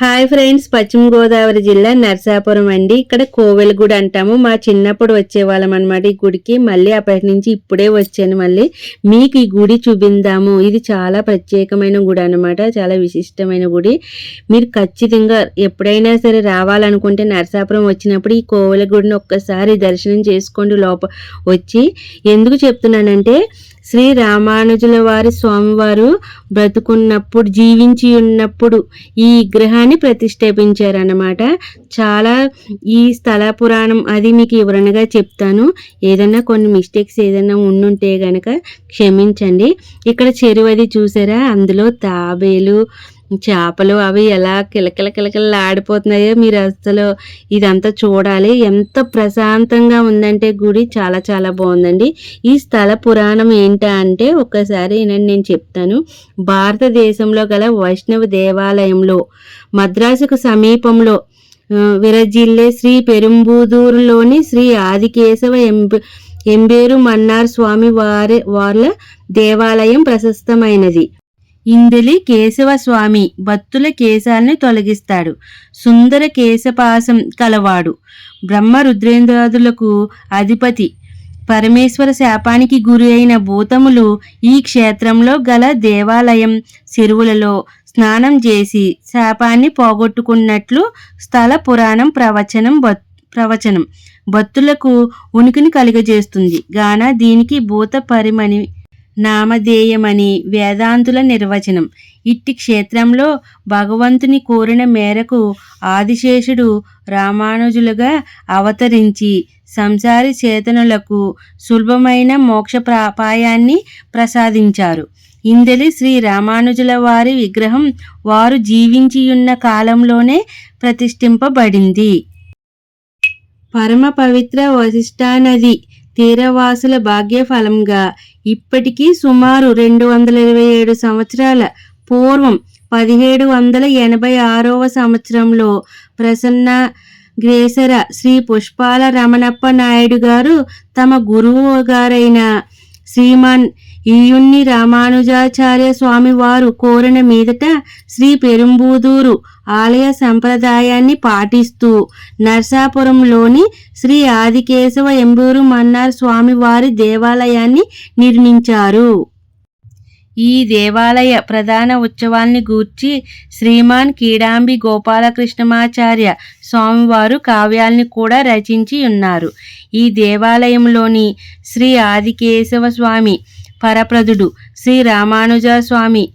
Hi friends పశ్చిమ గోదావరి జిల్లా నర్సాపురం అండి. ఇక్కడ కోవెలగూడ అంటాము. మా చిన్నప్పుడు వచ్చేవాళ్ళం అనమాట ఈ గుడికి. మళ్ళీ అప్పటి నుంచి ఇప్పుడే వచ్చాను మళ్ళీ. మీకు ఈ గుడి చూపిందాము. ఇది చాలా ప్రత్యేకమైన గుడి అనమాట చాలా విశిష్టమైన గుడి. మీరు ఖచ్చితంగా ఎప్పుడైనా సరే రావాలనుకుంటే నర్సాపురం వచ్చినప్పుడు ఈ కోవెలగూడిని ఒక్కసారి దర్శనం చేసుకోండి లోప వచ్చి. ఎందుకు చెప్తున్నానంటే శ్రీ రామానుజుల వారి స్వామివారు బ్రతుకున్నప్పుడు జీవించి ఉన్నప్పుడు ఈ విగ్రహాన్ని ప్రతిష్ఠాపించారన్నమాట. చాలా ఈ స్థల పురాణం అది మీకు వివరణగా చెప్తాను. ఏదైనా కొన్ని మిస్టేక్స్ ఏదైనా ఉండుంటే గనక క్షమించండి. ఇక్కడ చెరువు అది చూసారా? అందులో తాబేలు చేపలు అవి ఎలా కిలకిల కిలకిల ఆడిపోతున్నాయో మీరు అసలు ఇదంతా చూడాలి. ఎంత ప్రశాంతంగా ఉందంటే గుడి చాలా చాలా బాగుందండి. ఈ స్థల పురాణం ఏంటా అంటే ఒక్కసారి నేను చెప్తాను. భారతదేశంలో గల వైష్ణవ దేవాలయంలో మద్రాసుకు సమీపంలో విరజిల్లే శ్రీ పెరుంబూదూరులోని శ్రీ ఆదికేశవ ఎంబ ఎంబేరు మన్నార్ స్వామి వారి వార్ల దేవాలయం ప్రశస్తమైనది. ఇందలి కేశవ స్వామి భక్తుల కేశాల్ని తొలగిస్తాడు. సుందర కేశపాసం కలవాడు. బ్రహ్మ రుద్రేంద్రాదులకు అధిపతి. పరమేశ్వర శాపానికి గురి అయిన భూతములు ఈ క్షేత్రంలో గల దేవాలయం చెరువులలో స్నానం చేసి శాపాన్ని పోగొట్టుకున్నట్లు స్థల పురాణం ప్రవచనం ప్రవచనం. భక్తులకు ఉనికిని కలుగజేస్తుంది. గాన దీనికి భూత పరిమణి నామధేయమని వేదాంతుల నిర్వచనం. ఇట్టి క్షేత్రంలో భగవంతుని కోరిన మేరకు ఆదిశేషుడు రామానుజులుగా అవతరించి సంసారి చేతనులకు సులభమైన మోక్ష ప్రాపాయాన్ని ప్రసాదించారు. ఇందలి శ్రీ రామానుజుల వారి విగ్రహం వారు జీవించియున్న కాలంలోనే ప్రతిష్ఠింపబడింది. పరమ పవిత్ర వశిష్ఠానది తీరవాసుల భాగ్యఫలంగా ఇప్పటికీ సుమారు రెండు వందల ఇరవై ఏడు సంవత్సరాల పూర్వం పదిహేడు వందల ఎనభై ఆరవ సంవత్సరంలో ప్రసన్న గ్రేసర శ్రీ పుష్పాల రమణప్ప నాయుడు గారు తమ గురువు గారైన శ్రీమాన్ ఈయుణ్ణి రామానుజాచార్య స్వామి వారు కోరిన మీదట శ్రీ పెరుంబూదూరు ఆలయ సంప్రదాయాన్ని పాటిస్తూ నర్సాపురంలోని శ్రీ ఆదికేశవ ఎంబూరు మన్నార్ స్వామివారి దేవాలయాన్ని నిర్మించారు. ఈ దేవాలయ ప్రధాన ఉత్సవాల్ని గూర్చి శ్రీమాన్ కీడాంబి గోపాలకృష్ణమాచార్య స్వామివారు కావ్యాల్ని కూడా రచించి ఉన్నారు. ఈ దేవాలయంలోని శ్రీ ఆదికేశవ స్వామి పరప్రదుడు శ్రీ రామానుజ స్వామి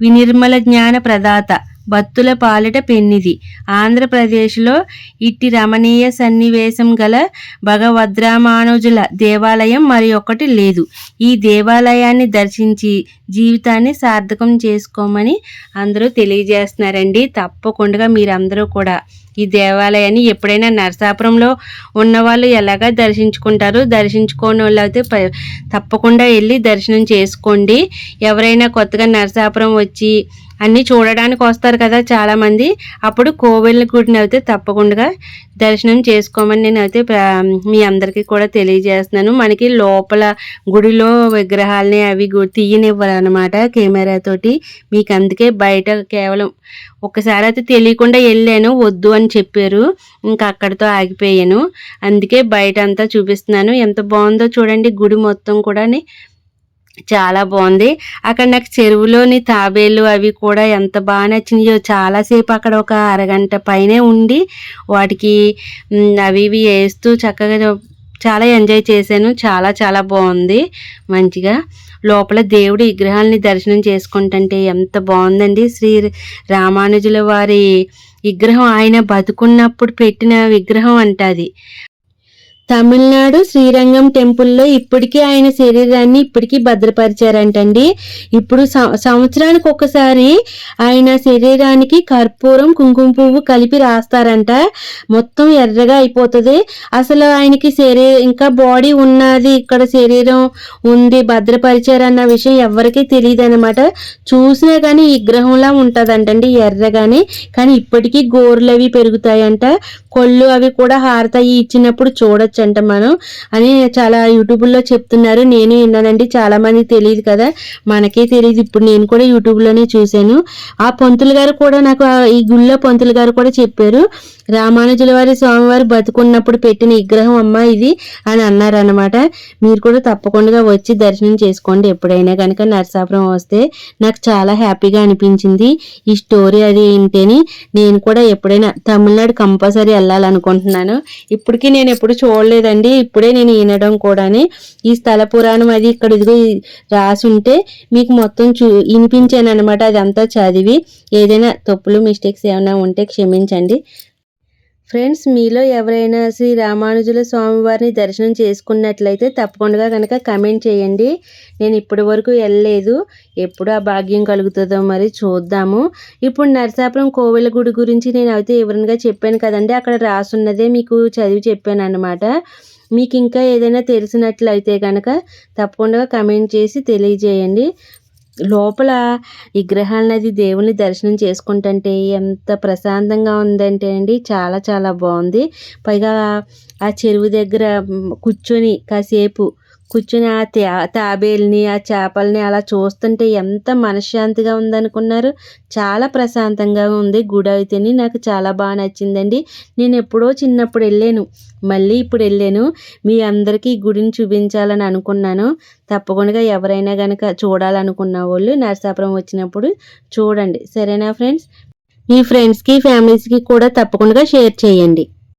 వినిర్మల జ్ఞాన ప్రదాత భక్తుల పాలిట పెన్నిది. ఆంధ్రప్రదేశ్లో ఇట్టి రమణీయ సన్నివేశం గల భగవద్రామానుజుల దేవాలయం మరి ఒకటి లేదు. ఈ దేవాలయాన్ని దర్శించి జీవితాన్ని సార్థకం చేసుకోమని అందరూ తెలియజేస్తున్నారండి. తప్పకుండా మీరందరూ కూడా ఈ దేవాలయాన్ని ఎప్పుడైనా నరసాపురంలో ఉన్నవాళ్ళు ఎలాగా దర్శించుకుంటారు? దర్శించుకోని వాళ్ళు అయితే ప- తప్పకుండా వెళ్ళి దర్శనం చేసుకోండి. ఎవరైనా కొత్తగా నరసాపురం వచ్చి అన్నీ చూడడానికి వస్తారు కదా చాలామంది. అప్పుడు కోవెల గుడిని అయితే తప్పకుండా దర్శనం చేసుకోమని నేను అయితే మీ అందరికీ కూడా తెలియజేస్తున్నాను. మనకి లోపల గుడిలో విగ్రహాలని అవి తీయనివ్వాలన్నమాట కెమెరా తోటి. కెమెరాతోటి మీకు అందుకే బయట కేవలం ఒకసారి అయితే తెలియకుండా వెళ్ళాను వద్దు అని చెప్పారు. ఇంకా అక్కడితో ఆగిపోయాను. అందుకే బయట అంతా చూపిస్తున్నాను. ఎంత బాగుందో చూడండి గుడి మొత్తం కూడా చాలా బాగుంది. అక్కడ నాకు చెరువులోని తాబేలు అవి కూడా ఎంత బాగా నచ్చినాయో చాలాసేపు అక్కడ ఒక అరగంట పైనే ఉండి వాటికి అవి ఇవి వేస్తూ చక్కగా చాలా ఎంజాయ్ చేశాను. చాలా చాలా బాగుంది. మంచిగా లోపల దేవుడి విగ్రహాలని దర్శనం చేసుకుంటుంటే ఎంత బాగుందండి. శ్రీ రామానుజుల వారి విగ్రహం. ఆయన బతుకున్నప్పుడు పెట్టిన విగ్రహం అంట అది. తమిళనాడు శ్రీరంగం టెంపుల్లో ఇప్పటికీ ఆయన శరీరాన్ని ఇప్పటికీ భద్రపరిచారంటండి. ఇప్పుడు సం- సంవత్సరానికి ఒకసారి ఆయన శరీరానికి కర్పూరం కుంకుమ పువ్వు కలిపి రాస్తారంట. మొత్తం ఎర్రగా అయిపోతుంది. అసలు ఆయనకి శరీరం ఇంకా బాడీ ఉన్నది ఇక్కడ శరీరం ఉంది భద్రపరిచారన్న విషయం ఎవరికీ తెలియదు అనమాట చూసినా కానీ విగ్రహంలా ఉంటుందంటండి ఎర్రగానే. కానీ ఇప్పటికీ గోర్లు అవి పెరుగుతాయంట. కొళ్ళు అవి కూడా హారతాయి ఇచ్చినప్పుడు చూడొచ్చు. అంట మనం. అని చాలా యూట్యూబ్లో చెప్తున్నారు. నేను విన్నానండి. చాలా మంది తెలియదు కదా. మనకే తెలియదు. ఇప్పుడు నేను కూడా యూట్యూబ్లోనే చూశాను. ఆ పంతులు గారు కూడా నాకు ఈ గుళ్ళో పంతులు గారు కూడా చెప్పారు. రామానుజుల వారి స్వామివారు బతుకున్నప్పుడు పెట్టిన విగ్రహం అమ్మ ఇది అని అన్నారనమాట మీరు కూడా తప్పకుండా వచ్చి దర్శనం చేసుకోండి. ఎప్పుడైనా కనుక నరసాపురం వస్తే నాకు చాలా హ్యాపీగా అనిపించింది. ఈ స్టోరీ అది ఏంటని నేను కూడా ఎప్పుడైనా తమిళనాడు కంపల్సరీ వెళ్ళాలనుకుంటున్నాను. ఇప్పటికీ నేను ఎప్పుడు చూడలేదండి. ఇప్పుడే నేను వినడం కూడాని ఈ స్థల పురాణం అది ఇక్కడ ఇదిగో రాసి ఉంటే మీకు మొత్తం చూ వినిపించాను అనమాట అదంతా చదివి ఏదైనా తప్పులు మిస్టేక్స్ ఏమైనా ఉంటే క్షమించండి. ఫ్రెండ్స్ మీలో ఎవరైనా శ్రీ రామానుజుల స్వామివారిని దర్శనం చేసుకున్నట్లయితే తప్పకుండా కనుక కమెంట్ చేయండి. నేను ఇప్పటి వరకు వెళ్ళలేదు. ఎప్పుడు ఆ భాగ్యం కలుగుతుందో మరి చూద్దాము. ఇప్పుడు నరసాపురం కోవెల గుడి గురించి నేను అయితే వివరంగా చెప్పాను కదండి. అక్కడ రాసున్నదే మీకు చదివి చెప్పాను అనమాట మీకు ఇంకా ఏదైనా తెలిసినట్లయితే కనుక తప్పకుండా కమెంట్ చేసి తెలియజేయండి. లోపల విగ్రహాలనది దేవుని దర్శనం చేసుకుంటుంటే ఎంత ప్రశాంతంగా ఉందంటే అండి చాలా చాలా బాగుంది. పైగా ఆ చెరువు దగ్గర కూర్చొని కాసేపు కూర్చుని ఆ తాబేల్ని ఆ చేపల్ని అలా చూస్తుంటే ఎంత మనశ్శాంతిగా ఉందనుకున్నారు. చాలా ప్రశాంతంగా ఉంది. గుడి అయితేని నాకు చాలా బాగా నచ్చిందండి. నేను ఎప్పుడో చిన్నప్పుడు వెళ్ళాను. మళ్ళీ ఇప్పుడు వెళ్ళాను. మీ అందరికీ ఈ గుడిని చూపించాలని అనుకున్నాను. తప్పకుండా ఎవరైనా కనుక చూడాలనుకున్న వాళ్ళు నరసాపురం వచ్చినప్పుడు చూడండి. సరేనా ఫ్రెండ్స్? మీ ఫ్రెండ్స్కి ఫ్యామిలీస్కి కూడా తప్పకుండా షేర్ చేయండి.